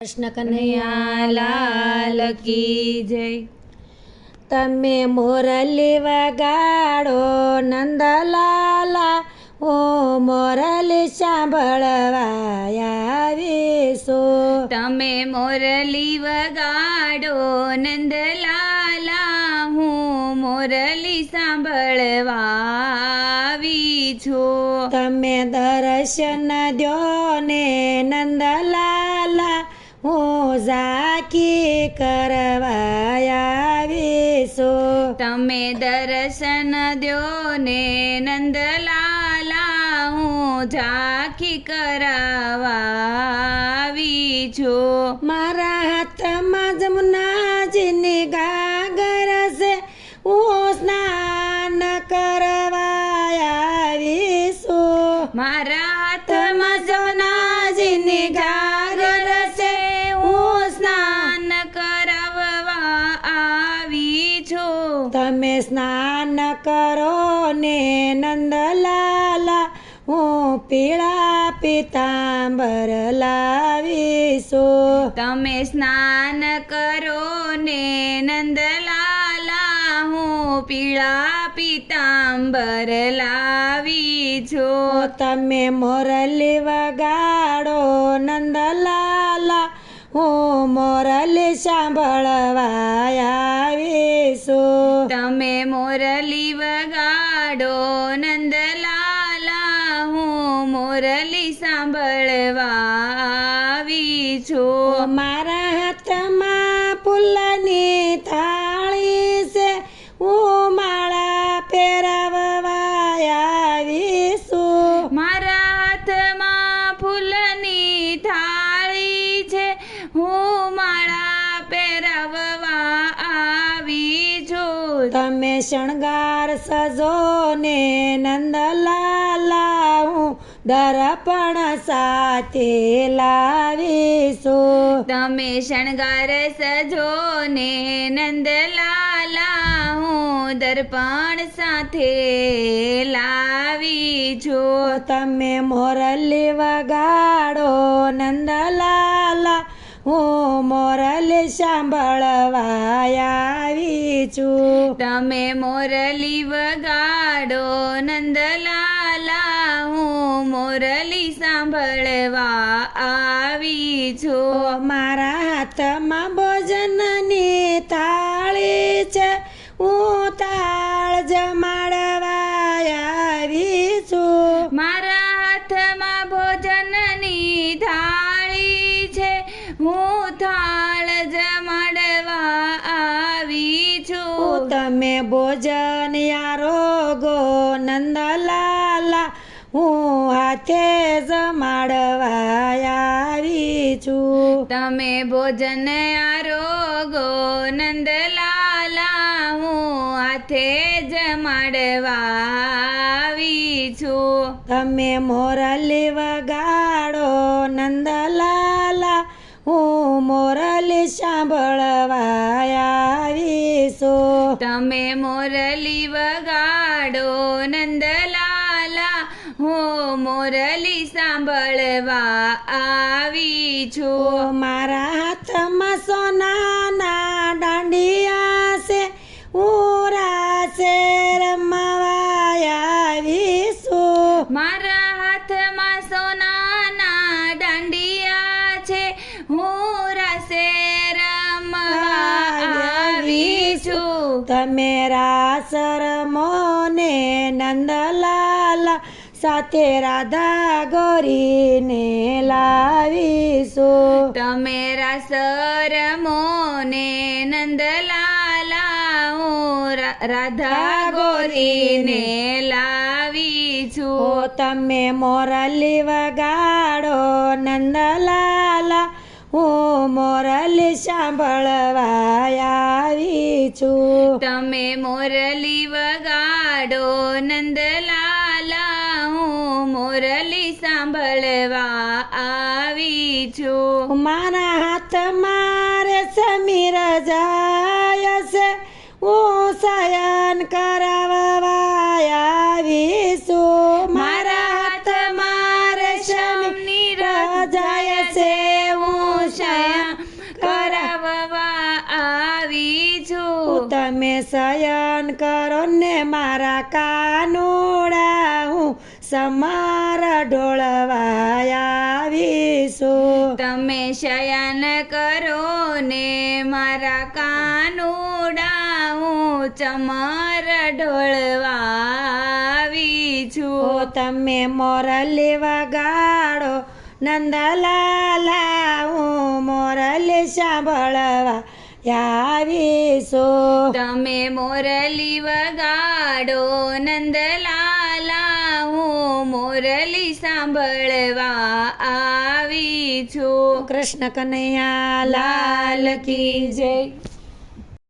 કૃષ્ણ કનૈયા લાલ કી જય. તમે મોરલી વગાડો નંદલાલા ઓ મોરલી સાંભળવા આવીશું. તમે મોરલી વગાડો નંદલાલા હું મોરલી સાંભળવા આવી છું. તમે દર્શન દ્યો ને નંદલાલા કરવા આવીશું તમે દર્શન દ્યો ને નંદલાલા હું ઝાંખી કરાવવા આવી છું મારા હાથમાં જમુનાજીની ગાગર છે હું સ્નાન કરવા આવીશું મારા હાથમાં જમનાજીની ગાગર તમે સ્નાન કરો ને નંદલાલા હું પીળા પિતાંબર લાવીશો. તમે સ્નાન કરો ને નંદલાલા હું પીળા પિતાંબર લાવી છો તમે મોરલી વગાડો નંદલાલા હું મોરલી સાંભળવા આવીશું તમે મોરલી વગાડો નંદલાલા હું મોરલી સાંભળવા શણગાર સજો ને નંદલાલા હું દર્પણ સાથે લાવીશું. તમે શણગાર સજો ને નંદલાલા હું દર્પણ સાથે લાવી છું તમે મોરલી વગાડો નંદલાલા હું મોરલી સાંભળવા આવી છું તમે મોરલી વગાડો નંદલાલા હું મોરલી સાંભળવા આવી છું. મારા હાથમાં ભોજનની તમે યારો ગો નંદલાલા હું હાથે જમાડવા આવી છું. તમે ભોજન આરોગો નંદલાલા હું હાથે જમાડવા આવી છું. તમે મોરલી વગાડો નંદલાલા હું મોરલી સાંભળવા તમે મોરલી વગાડો નંદલાલા. હું મોરલી સાંભળવા આવી છું. મારા હાથમાં સોનાના દાંડિયા છે. હું રાસે રમવા આવીશું મારા તમે રાસ નંદલાલા સાથે રાધા ગોરીને લાવીશું તમે રસ મોને નંદલાલા હું રાધા ગોરીને લાવી છું તમે મોરલી વગાડો નંદલાલા હું મોરલી સાંભળવા આવી છું તમે મોરલી વગાડો નંદલાલા હું મોરલી સાંભળવા આવી છું. મારા હાથ મારે સમીર જાય શયન કરો ને મારા કાનોડા હું સમાર ઢોળવાયાવીશું તમે શયન કરો ને મારા કાનોડા હું ચમાર ઢોળવાવી છું તમે મોરલી વગાડો નંદલાલા હું મોરલે સાંભળવા આવીશું તમે મોરલી વગાડો નંદલાલા હું મોરલી સાંભળવા આવી છું. કૃષ્ણ કનૈયા લાલ કી જય.